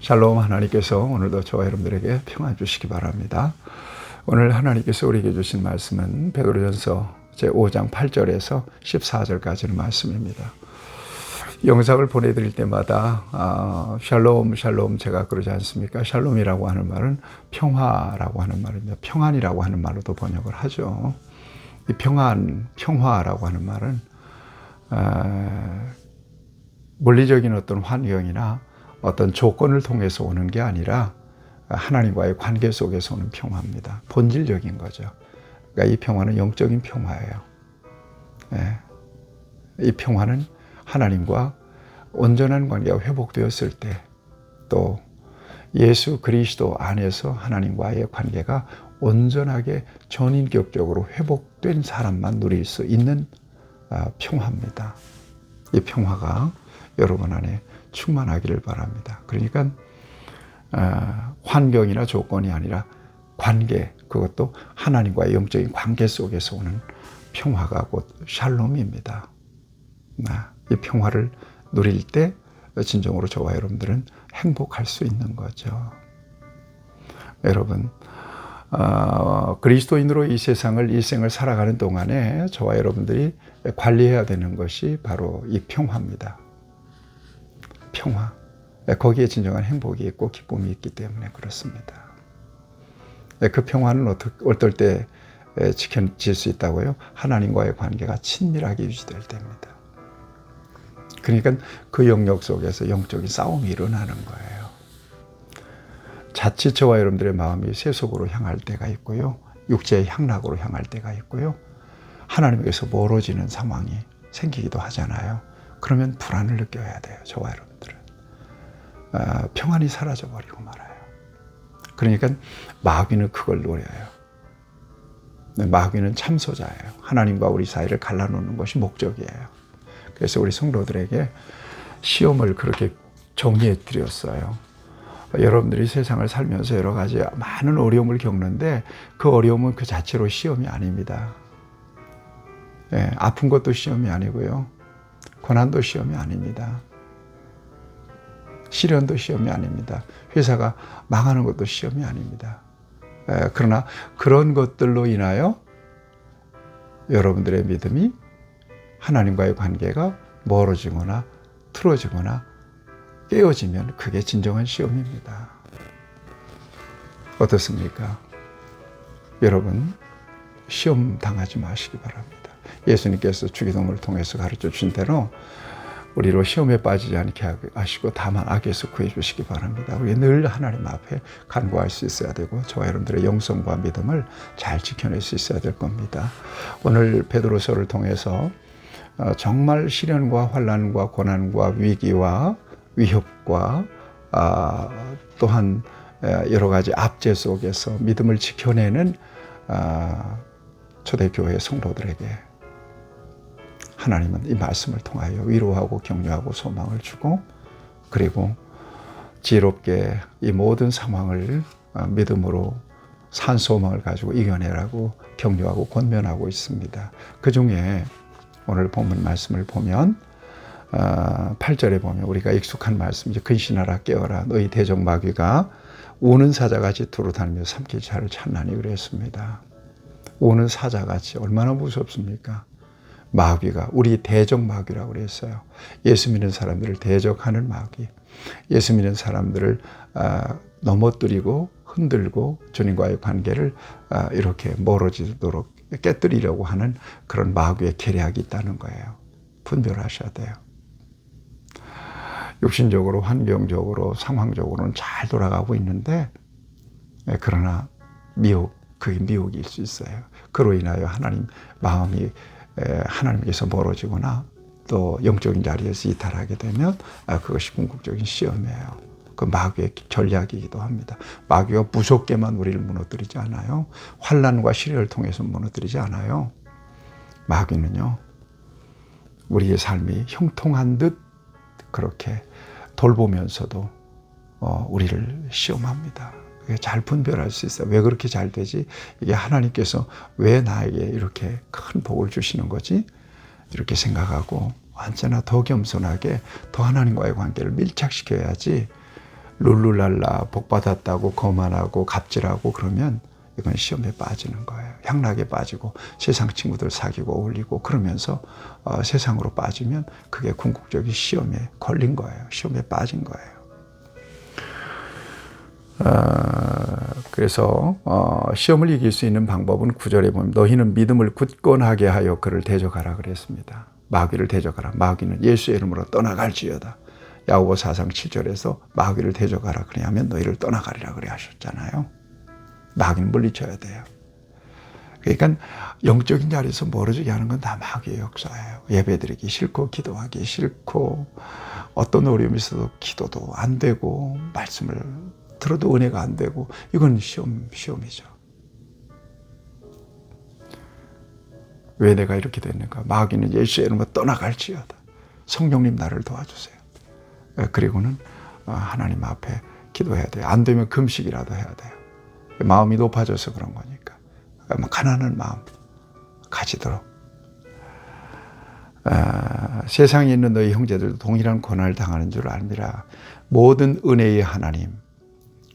샬롬 하나님께서 오늘도 저와 여러분들에게 평안 주시기 바랍니다. 오늘 하나님께서 우리에게 주신 말씀은 베드로전서 제5장 8절에서 14절까지의 말씀입니다. 영상을 보내드릴 때마다 아, 샬롬 샬롬 제가 그러지 않습니까? 샬롬이라고 하는 말은 평화라고 하는 말입니다. 평안이라고 하는 말로도 번역을 하죠. 이 평안, 평화라고 하는 말은 아, 물리적인 어떤 환경이나 어떤 조건을 통해서 오는 게 아니라 하나님과의 관계 속에서 오는 평화입니다. 본질적인 거죠. 그러니까 이 평화는 영적인 평화예요. 예. 이 평화는 하나님과 온전한 관계가 회복되었을 때 또 예수 그리스도 안에서 하나님과의 관계가 온전하게 전인격적으로 회복된 사람만 누릴 수 있는 아, 평화입니다. 이 평화가 여러분 안에 충만하기를 바랍니다. 그러니까 어, 환경이나 조건이 아니라 관계 그것도 하나님과의 영적인 관계 속에서 오는 평화가 곧 샬롬입니다. 이 평화를 누릴 때 진정으로 저와 여러분들은 행복할 수 있는 거죠. 여러분 어, 그리스도인으로 이 세상을 일생을 살아가는 동안에 저와 여러분들이 관리해야 되는 것이 바로 이 평화입니다. 평화. 거기에 진정한 행복이 있고 기쁨이 있기 때문에 그렇습니다. 그 평화는 어떨 때 지켜질 수 있다고요? 하나님과의 관계가 친밀하게 유지될 때입니다. 그러니까 그 영역 속에서 영적인 싸움이 일어나는 거예요. 자칫 저와 여러분들의 마음이 세속으로 향할 때가 있고요. 육체의 향락으로 향할 때가 있고요. 하나님에게서 멀어지는 상황이 생기기도 하잖아요. 그러면 불안을 느껴야 돼요. 저와 여러분들은. 아, 평안이 사라져 버리고 말아요. 그러니까 마귀는 그걸 노려요. 네, 마귀는 참소자예요. 하나님과 우리 사이를 갈라놓는 것이 목적이에요. 그래서 우리 성도들에게 시험을 그렇게 정리해 드렸어요. 여러분들이 세상을 살면서 여러 가지 많은 어려움을 겪는데 그 어려움은 그 자체로 시험이 아닙니다. 예, 아픈 것도 시험이 아니고요. 고난도 시험이 아닙니다. 시련도 시험이 아닙니다. 회사가 망하는 것도 시험이 아닙니다. 그러나 그런 것들로 인하여 여러분들의 믿음이 하나님과의 관계가 멀어지거나 틀어지거나 깨어지면 그게 진정한 시험입니다. 어떻습니까? 여러분, 시험 당하지 마시기 바랍니다. 예수님께서 주기도문을 통해서 가르쳐 주신 대로 우리로 시험에 빠지지 않게 하시고 다만 악에서 구해 주시기 바랍니다. 우리 늘 하나님 앞에 간구할 수 있어야 되고 저와 여러분들의 영성과 믿음을 잘 지켜낼 수 있어야 될 겁니다. 오늘 베드로서를 통해서 어, 정말 시련과 환란과 고난과 위기와 위협과 아, 또한 여러 가지 압제 속에서 믿음을 지켜내는 아, 초대교회 성도들에게 하나님은 이 말씀을 통하여 위로하고 격려하고 소망을 주고 그리고 지혜롭게 이 모든 상황을 어, 믿음으로 산 소망을 가지고 이겨내라고 격려하고 권면하고 있습니다. 그 중에 오늘 본문 말씀을 보면 8절에 어, 보면 우리가 익숙한 말씀이죠. 근신하라 깨어라 너희 대적 마귀가 우는 사자같이 두루다니며 삼킬 자를 찾나니 그랬습니다. 우는 사자같이 얼마나 무섭습니까? 마귀가 우리 대적 마귀라고 그랬어요. 예수 믿는 사람들을 대적하는 마귀. 예수 믿는 사람들을 아, 넘어뜨리고 흔들고 주님과의 관계를 아, 이렇게 멀어지도록 깨뜨리려고 하는 그런 마귀의 계략이 있다는 거예요. 분별하셔야 돼요. 육신적으로, 환경적으로, 상황적으로는 잘 돌아가고 있는데, 예, 그러나 미혹, 그게 미혹일 수 있어요. 그로 인하여 하나님 마음이 하나님께서 멀어지거나 또 영적인 자리에서 이탈하게 되면 아, 그것이 궁극적인 시험이에요. 그 마귀의 전략이기도 합니다. 마귀가 무섭게만 우리를 무너뜨리지 않아요. 환란과 시련을 통해서 무너뜨리지 않아요. 마귀는요. 우리의 삶이 형통한 듯 그렇게 돌보면서도 어, 우리를 시험합니다. 잘 분별할 수 있어요. 왜 그렇게 잘 되지? 이게 하나님께서 왜 나에게 이렇게 큰 복을 주시는 거지? 이렇게 생각하고 언제나 더 겸손하게 더 하나님과의 관계를 밀착시켜야지 룰루랄라 복 받았다고 거만하고 갑질하고 그러면 이건 시험에 빠지는 거예요. 향락에 빠지고 세상 친구들 사귀고 어울리고 그러면서 어, 세상으로 빠지면 그게 궁극적인 시험에 걸린 거예요. 시험에 빠진 거예요. 어, 그래서 어, 시험을 이길 수 있는 방법은 구절에 보면 너희는 믿음을 굳건하게 하여 그를 대적하라 그랬습니다. 마귀를 대적하라. 마귀는 예수의 이름으로 떠나갈지어다. 야고보 사상 7절에서 마귀를 대적하라 그래 하면 너희를 떠나가리라 그래 하셨잖아요. 마귀는 물리쳐야 돼요. 그러니까 영적인 자리에서 멀어지게 하는 건 다 마귀의 역사예요. 예배드리기 싫고 기도하기 싫고 어떤 어려움이 있어도 기도도 안 되고 말씀을 들어도 은혜가 안 되고 이건 시험 시험이죠. 왜 내가 이렇게 됐는가? 마귀는 예수의 이름으로 떠나갈지어다. 성령님 나를 도와주세요. 예, 그리고는 어, 하나님 앞에 기도해야 돼요. 안 되면 금식이라도 해야 돼요. 마음이 높아져서 그런 거니까. 가난한 마음 가지도록. 아, 세상에 있는 너희 형제들도 동일한 고난을 당하는 줄 알미라. 모든 은혜의 하나님,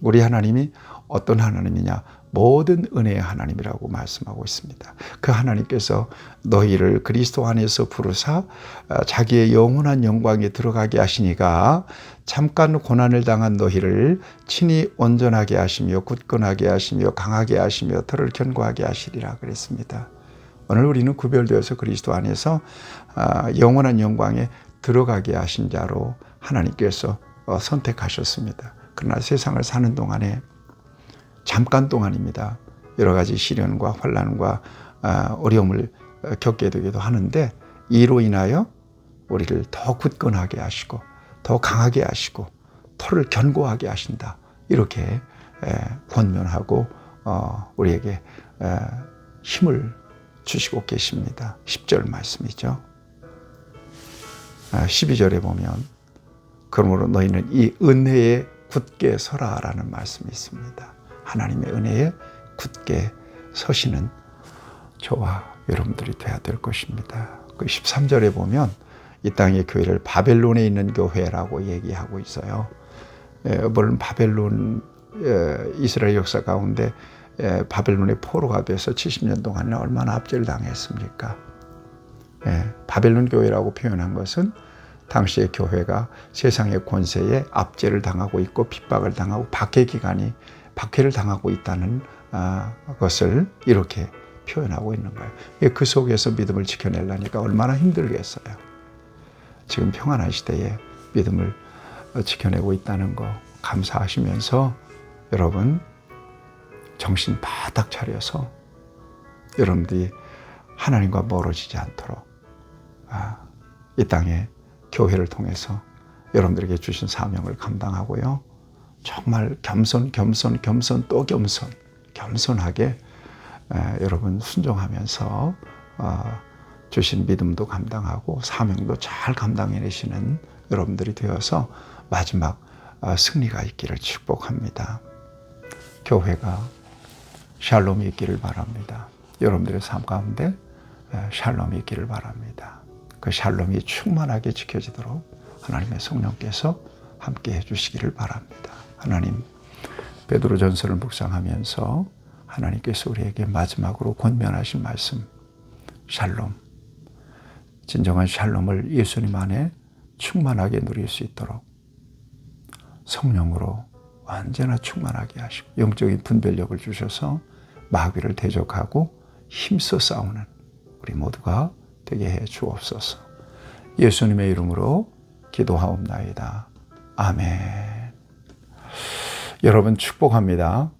우리 하나님이 어떤 하나님이냐? 모든 은혜의 하나님이라고 말씀하고 있습니다. 그 하나님께서 너희를 그리스도 안에서 부르사 어, 자기의 영원한 영광에 들어가게 하시니가 잠깐 고난을 당한 너희를 친히 온전하게 하시며 굳건하게 하시며 강하게 하시며 털을 견고하게 하시리라 그랬습니다. 오늘 우리는 구별되어서 그리스도 안에서 어, 영원한 영광에 들어가게 하신 자로 하나님께서 어, 선택하셨습니다. 그러나 세상을 사는 동안에 잠깐 동안입니다. 여러 가지 시련과 환란과 아, 어려움을 어, 겪게 되기도 하는데 이로 인하여 우리를 더 굳건하게 하시고 더 강하게 하시고 털을 견고하게 하신다. 이렇게 권면하고 어, 우리에게 힘을 주시고 계십니다. 10절 말씀이죠. 12절에 아, 보면 그러므로 너희는 이 은혜에 굳게 서라라는 말씀이 있습니다. 하나님의 은혜에 굳게 서시는 저와 여러분들이 돼야 될 것입니다. 그 13절에 보면 이 땅의 교회를 바벨론에 있는 교회라고 얘기하고 있어요. 예, 물론 바벨론 예, 이스라엘 역사 가운데 예, 바벨론의 포로가 돼서 70년 동안 얼마나 압제를 당했습니까? 바벨론 교회라고 표현한 것은 당시의 교회가 세상의 권세에 압제를 당하고 있고 핍박을 당하고 박해 기간이 박해를 당하고 있다는 아, 것을 이렇게 표현하고 있는 거예요. 그 속에서 믿음을 지켜내려니까 얼마나 힘들겠어요. 지금 평안한 시대에 믿음을 지켜내고 있다는 거 감사하시면서 여러분 정신 바닥 차려서 여러분들이 하나님과 멀어지지 않도록 아, 이 땅에 교회를 통해서 여러분들에게 주신 사명을 감당하고요. 정말 겸손, 겸손, 겸손 또 겸손, 겸손하게 에, 여러분 순종하면서 어, 주신 믿음도 감당하고 사명도 잘 감당해내시는 여러분들이 되어서 마지막 어, 승리가 있기를 축복합니다. 교회가 샬롬이 있기를 바랍니다. 여러분들의 삶 가운데 샬롬이 있기를 바랍니다. 그 샬롬이 충만하게 지켜지도록 하나님의 성령께서 함께 해주시기를 바랍니다. 하나님 베드로 전서를 묵상하면서 하나님께서 우리에게 마지막으로 권면하신 말씀 샬롬 진정한 샬롬을 예수님 안에 충만하게 누릴 수 있도록 성령으로 언제나 충만하게 하시고 영적인 분별력을 주셔서 마귀를 대적하고 힘써 싸우는 우리 모두가 되게 해 주옵소서. 예수님의 이름으로 기도하옵나이다. 아멘. 여러분 축복합니다.